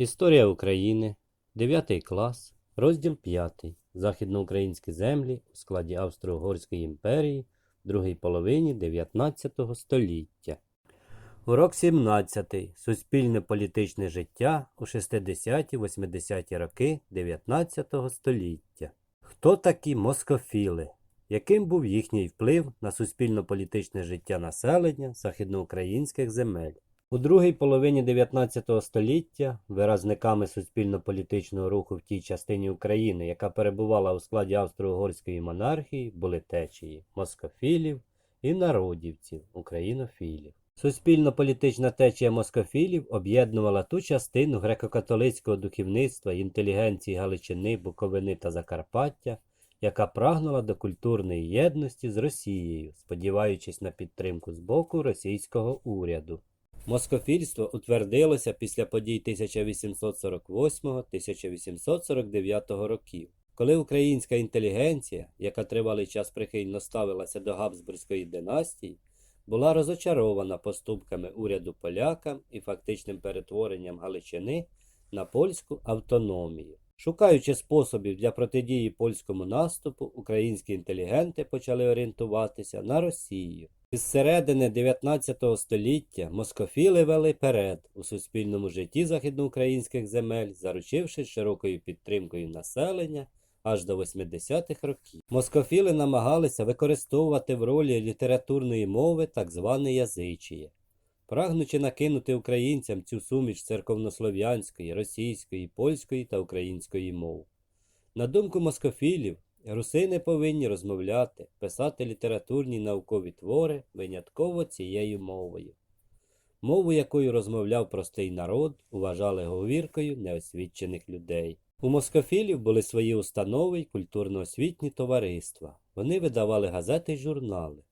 Історія України, 9 клас, розділ 5. Західноукраїнські землі у складі Австро-Угорської імперії в другій половині 19 століття. Урок 17. Суспільне політичне життя у 60-80-ті роки 19 століття. Хто такі москофіли? Яким був їхній вплив на суспільно-політичне життя населення західноукраїнських земель? У другій половині 19 століття виразниками суспільно-політичного руху в тій частині України, яка перебувала у складі Австро-Угорської монархії, були течії москофілів і народівців, українофілів. Суспільно-політична течія москофілів об'єднувала ту частину греко-католицького духовництва, інтелігенції Галичини, Буковини та Закарпаття, яка прагнула до культурної єдності з Росією, сподіваючись на підтримку з боку російського уряду. Москофільство утвердилося після подій 1848-1849 років, коли українська інтелігенція, яка тривалий час прихильно ставилася до Габсбурзької династії, була розочарована поступками уряду полякам і фактичним перетворенням Галичини на польську автономію. Шукаючи способів для протидії польському наступу, українські інтелігенти почали орієнтуватися на Росію. Із середини 19 століття москофіли вели перед у суспільному житті західноукраїнських земель, заручившись широкою підтримкою населення аж до 80-х років. Москофіли намагалися використовувати в ролі літературної мови так зване язичіє. Прагнучи накинути українцям цю суміш церковнослов'янської, російської, польської та української мов. На думку москофілів, русини повинні розмовляти, писати літературні наукові твори винятково цією мовою. Мову, якою розмовляв простий народ, вважали говіркою неосвічених людей. У москофілів були свої установи й культурно-освітні товариства. Вони видавали газети й журнали.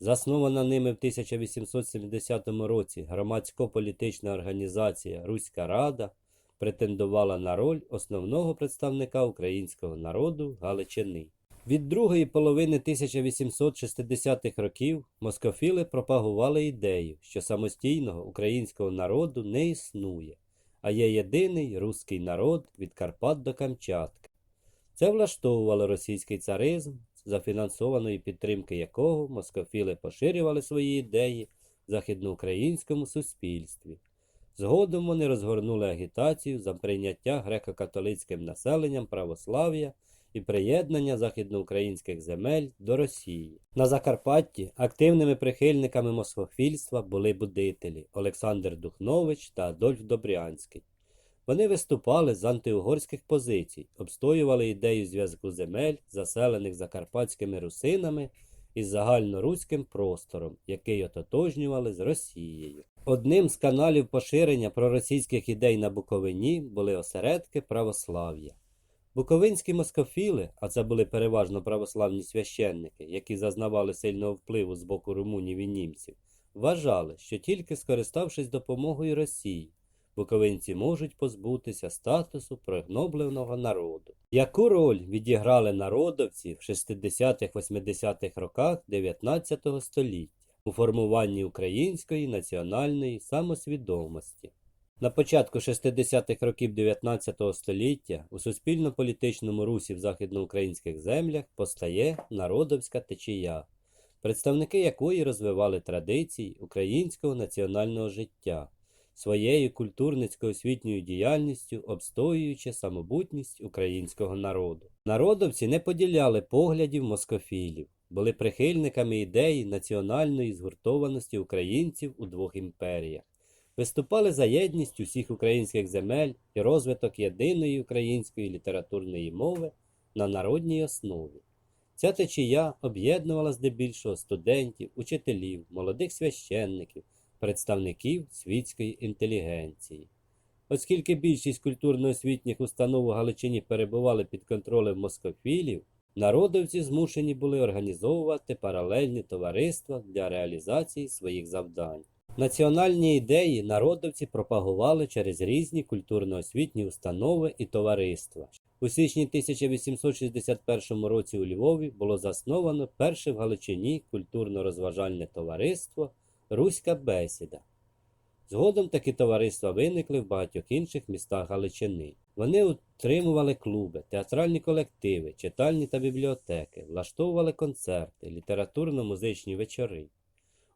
Заснована ними в 1870 році громадсько-політична організація Руська Рада претендувала на роль основного представника українського народу Галичини. Від другої половини 1860-х років москофіли пропагували ідею, що самостійного українського народу не існує, а є єдиний руський народ від Карпат до Камчатки. Це влаштовувало російський царизм, за фінансованої підтримки якого москофіли поширювали свої ідеї в західноукраїнському суспільстві. Згодом вони розгорнули агітацію за прийняття греко-католицьким населенням православ'я і приєднання західноукраїнських земель до Росії. На Закарпатті активними прихильниками москофільства були будителі Олександр Духнович та Адольф Добрянський. Вони виступали з антиугорських позицій, обстоювали ідею зв'язку земель, заселених закарпатськими русинами із загальноруським простором, який ототожнювали з Росією. Одним з каналів поширення проросійських ідей на Буковині були осередки православ'я. Буковинські москофіли, а це були переважно православні священники, які зазнавали сильного впливу з боку румунів і німців, вважали, що тільки скориставшись допомогою Росії, буковинці можуть позбутися статусу пригнобленого народу. Яку роль відіграли народовці в 60-80-х роках 19 століття у формуванні української національної самосвідомості? На початку 60-х років 19 століття у суспільно-політичному русі в західноукраїнських землях постає народовська течія, представники якої розвивали традиції українського національного життя своєю культурницько-освітньою діяльністю обстоюючи самобутність українського народу. Народовці не поділяли поглядів москофілів, були прихильниками ідеї національної згуртованості українців у двох імперіях, виступали за єдність усіх українських земель і розвиток єдиної української літературної мови на народній основі. Ця течія об'єднувала здебільшого студентів, учителів, молодих священників, представників світської інтелігенції. Оскільки більшість культурно-освітніх установ у Галичині перебували під контролем москофілів, народовці змушені були організовувати паралельні товариства для реалізації своїх завдань. Національні ідеї народовці пропагували через різні культурно-освітні установи і товариства. У січні 1861 році у Львові було засновано перше в Галичині культурно-розважальне товариство Руська бесіда. Згодом такі товариства виникли в багатьох інших містах Галичини. Вони утримували клуби, театральні колективи, читальні та бібліотеки, влаштовували концерти, літературно-музичні вечори.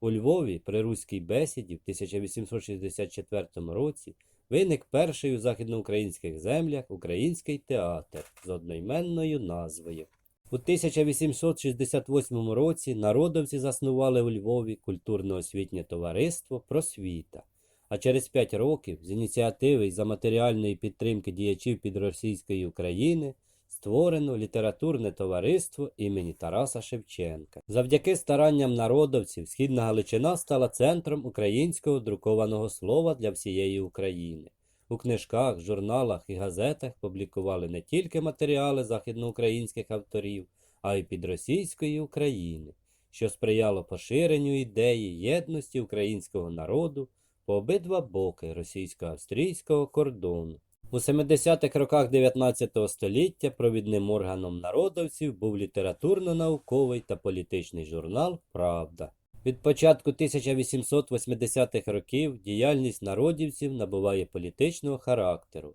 У Львові при руській бесіді в 1864 році виник перший у західноукраїнських землях український театр з одноіменною назвою. У 1868 році народовці заснували у Львові культурно-освітнє товариство Просвіта, а через п'ять років з ініціативи і за матеріальної підтримки діячів підросійської України створено літературне товариство імені Тараса Шевченка. Завдяки старанням народовців Східна Галичина стала центром українського друкованого слова для всієї України. У книжках, журналах і газетах публікували не тільки матеріали західноукраїнських авторів, а й підросійської України, що сприяло поширенню ідеї єдності українського народу по обидва боки російсько-австрійського кордону. У 70-х роках 19 століття провідним органом народовців був літературно-науковий та політичний журнал Правда. Від початку 1880-х років діяльність народівців набуває політичного характеру.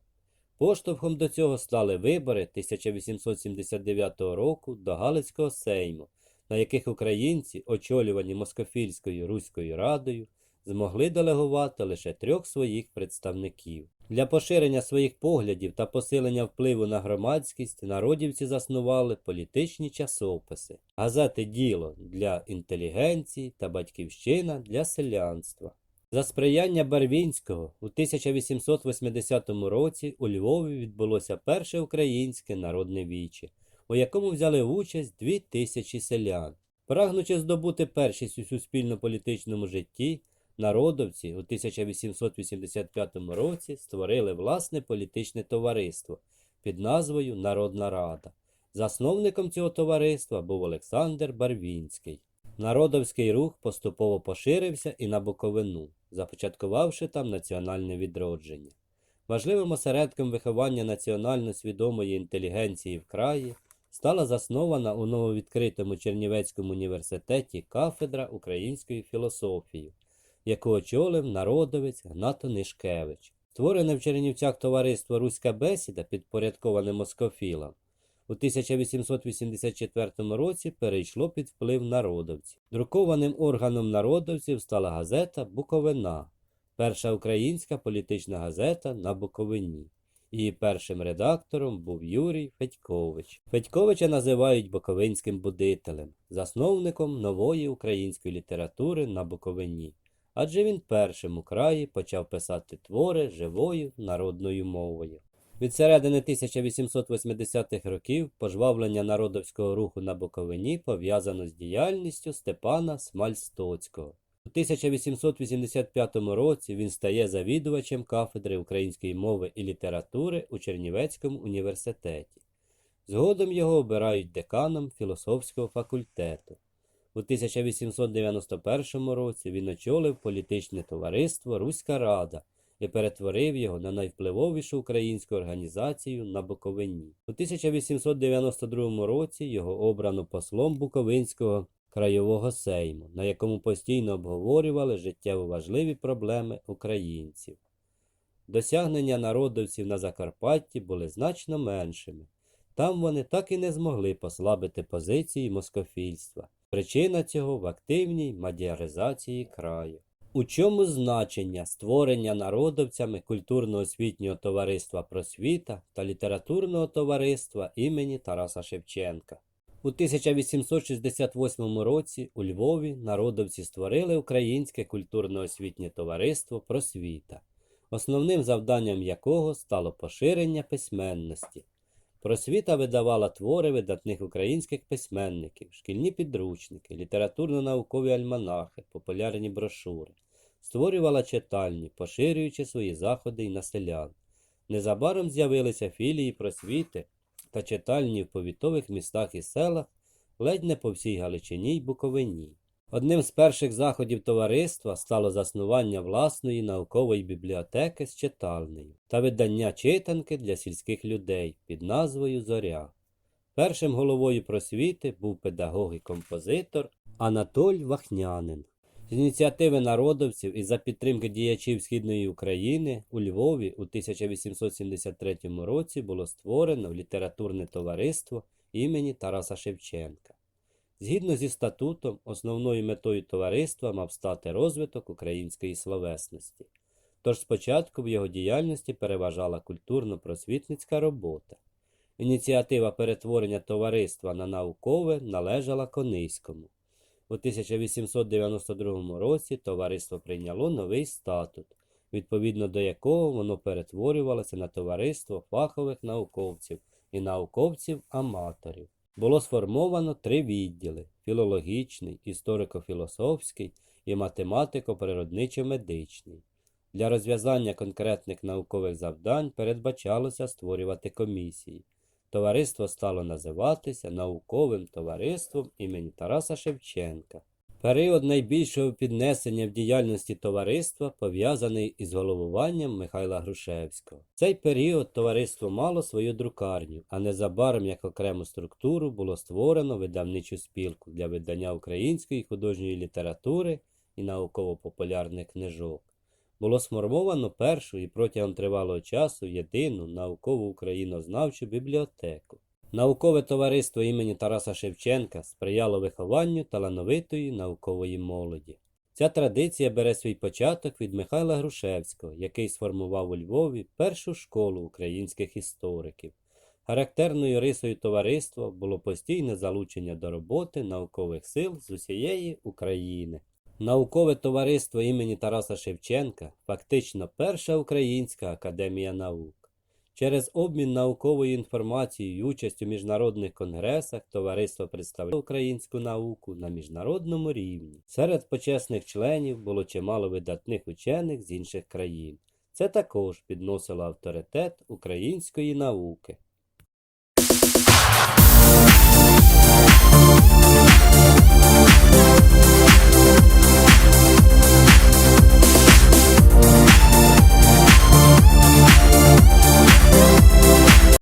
Поштовхом до цього стали вибори 1879 року до Галицького сейму, на яких українці, очолювані Москофільською Руською Радою, змогли делегувати лише трьох своїх представників. Для поширення своїх поглядів та посилення впливу на громадськість народівці заснували політичні часописи, газети Діло для інтелігенції та Батьківщина для селянства. За сприяння Барвінського у 1880 році у Львові відбулося перше українське народне віче, у якому взяли участь дві тисячі селян. Прагнучи здобути першість у суспільно-політичному житті, народовці у 1885 році створили власне політичне товариство під назвою Народна Рада. Засновником цього товариства був Олександр Барвінський. Народовський рух поступово поширився і на Буковину, започаткувавши там національне відродження. Важливим осередком виховання національно свідомої інтелігенції в краї стала заснована у нововідкритому Чернівецькому університеті кафедра української філософії, яку очолив народовець Гнато Нишкевич. Створене в Чернівцях товариство Руська бесіда, підпорядковане москофілам, у 1884 році перейшло під вплив народовців. Друкованим органом народовців стала газета Буковина, перша українська політична газета на Буковині. Її першим редактором був Юрій Федькович. Федьковича називають Буковинським будителем, засновником нової української літератури на Буковині, адже він першим у краї почав писати твори живою народною мовою. Від середини 1880-х років пожвавлення народовського руху на Буковині пов'язано з діяльністю Степана Смальстоцького. У 1885 році він стає завідувачем кафедри української мови і літератури у Чернівецькому університеті. Згодом його обирають деканом філософського факультету. У 1891 році він очолив політичне товариство Руська Рада і перетворив його на найвпливовішу українську організацію на Буковині. У 1892 році його обрано послом Буковинського краєвого сейму, на якому постійно обговорювали життєво важливі проблеми українців. Досягнення народовців на Закарпатті були значно меншими. Там вони так і не змогли послабити позиції москофільства. Причина цього в активній мадіаризації краю. У чому значення створення народовцями культурно-освітнього товариства Просвіта та літературного товариства імені Тараса Шевченка? У 1868 році у Львові народовці створили Українське культурно-освітнє товариство Просвіта, основним завданням якого стало поширення письменності. Просвіта видавала твори видатних українських письменників, шкільні підручники, літературно-наукові альманахи, популярні брошури, створювала читальні, поширюючи свої заходи й на селян. Незабаром з'явилися філії просвіти та читальні в повітових містах і селах ледь не по всій Галичині й Буковині. Одним з перших заходів товариства стало заснування власної наукової бібліотеки з читальнею та видання читанки для сільських людей під назвою Зоря. Першим головою просвіти був педагог і композитор Анатоль Вахнянин. З ініціативи народовців і за підтримки діячів Східної України у Львові у 1873 році було створено літературне товариство імені Тараса Шевченка. Згідно зі статутом, основною метою товариства мав стати розвиток української словесності. Тож спочатку в його діяльності переважала культурно-просвітницька робота. Ініціатива перетворення товариства на наукове належала Кониському. У 1892 році товариство прийняло новий статут, відповідно до якого воно перетворювалося на товариство фахових науковців і науковців-аматорів. Було сформовано три відділи: філологічний, історико-філософський і математико-природничо-медичний. Для розв'язання конкретних наукових завдань передбачалося створювати комісії. Товариство стало називатися Науковим товариством імені Тараса Шевченка. Період найбільшого піднесення в діяльності товариства пов'язаний із головуванням Михайла Грушевського. В цей період товариство мало свою друкарню, а незабаром як окрему структуру було створено видавничу спілку для видання української художньої літератури і науково-популярних книжок. Було сформовано першу і протягом тривалого часу єдину наукову українознавчу бібліотеку. Наукове товариство імені Тараса Шевченка сприяло вихованню талановитої наукової молоді. Ця традиція бере свій початок від Михайла Грушевського, який сформував у Львові першу школу українських істориків. Характерною рисою товариства було постійне залучення до роботи наукових сил з усієї України. Наукове товариство імені Тараса Шевченка фактично перша українська академія наук. Через обмін науковою інформацією і участь у міжнародних конгресах товариство представляло українську науку на міжнародному рівні. Серед почесних членів було чимало видатних учених з інших країн. Це також підносило авторитет української науки.